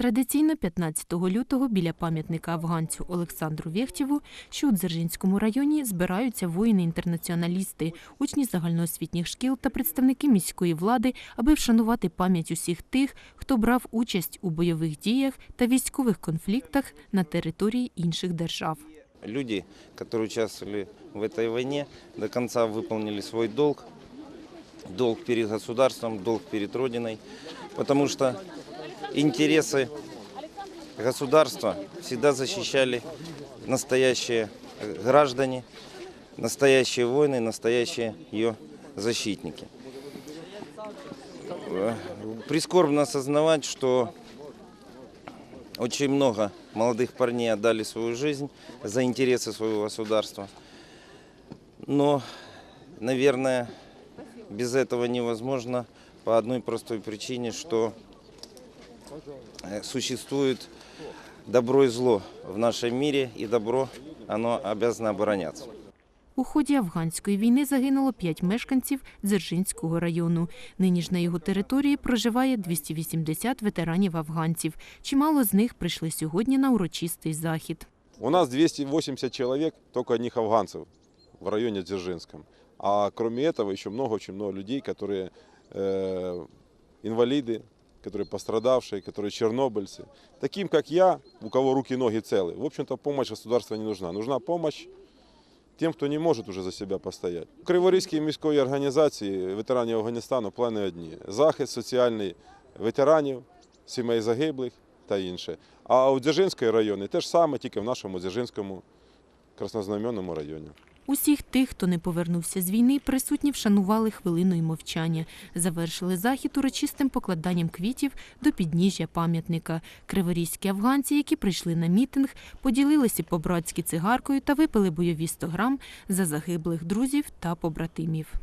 Традиційно 15 лютого біля пам'ятника афганцю Олександру Вєхтєву, що у Дзержинському районі збираються воїни-інтернаціоналісти, учні загальноосвітніх шкіл та представники міської влади, аби вшанувати пам'ять усіх тих, хто брав участь у бойових діях та військових конфліктах на території інших держав. Люди, которые участвовали в этой войне, до конца выполнили свой долг. Долг перед государством, долг перед Родиной. Потому что интересы государства всегда защищали настоящие э, граждане, настоящие воины, настоящие ее защитники. Э, Прискорбно осознавать, что очень много молодых парней отдали свою жизнь за интересы своего государства. Но, наверное, без этого невозможно по одной простой причине, что существует добро и зло в нашем мире, и добро, оно обязано обороняться. У ході афганської війни загинуло п'ять мешканців Дзержинського району. Нині ж на його території проживає 280 ветеранів афганців. Чимало з них прийшли сьогодні на урочистий захід. У нас 280 человек, только одних афганцев в районе Дзержинском. А кроме этого еще много, очень много людей, которые э, инвалиды, которые пострадавшие, которые чернобыльцы. Таким, как я, у кого руки и ноги целы, в общем-то, помощь государства не нужна. Нужна помощь тем, хто не може уже за себе постояти. У Криворізькій міської організації ветеранів Афганістану плани одні: захист соціальний ветеранів, сімей загиблих та інше. А у Дзержинської районі те ж саме, тільки в нашому Дзержинському краснознаменному районі. Усіх тих, хто не повернувся з війни, присутні вшанували хвилиною мовчання. Завершили захід урочистим покладанням квітів до підніжжя пам'ятника. Криворізькі афганці, які прийшли на мітинг, поділилися по-братськи цигаркою та випили бойові 100 грам за загиблих друзів та побратимів.